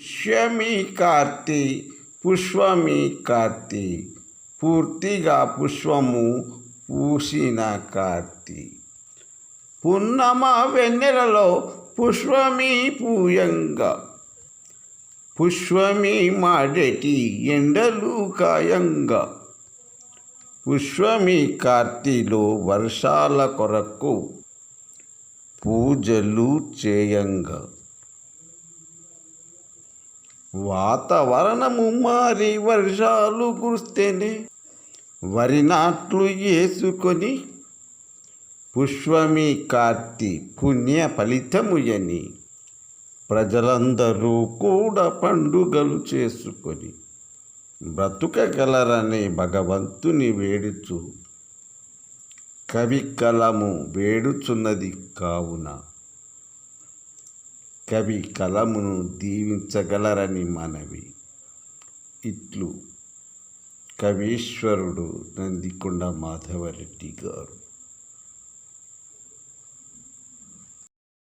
శమి కార్తీ పుష్పమి కార్తీ. పూర్తిగా పుష్పము పూసిన కార్తి. పున్నమ వెన్నెలలో పుష్పమి పూయంగా. పుష్పమి మాడేటి ఎండలు కాయంగా. పుష్పమి కార్తీలో వర్షాల కొరకు పూజలు చేయంగా. వాతావరణము మారి వర్షాలు కురిస్తేనే వరి నాట్లు వేసుకొని పుష్పమి కార్తి పుణ్య ఫలితముయని ప్రజలందరూ కూడా పండుగలు చేసుకొని బ్రతుకగలరనే భగవంతుని వేడుచు కవి కలము వేడుచున్నది కావున. కవి కలమును దీవించగలరని మనవి. ఇట్లు కవీశ్వరుడు నందికొండ మాధవరెడ్డి గారు.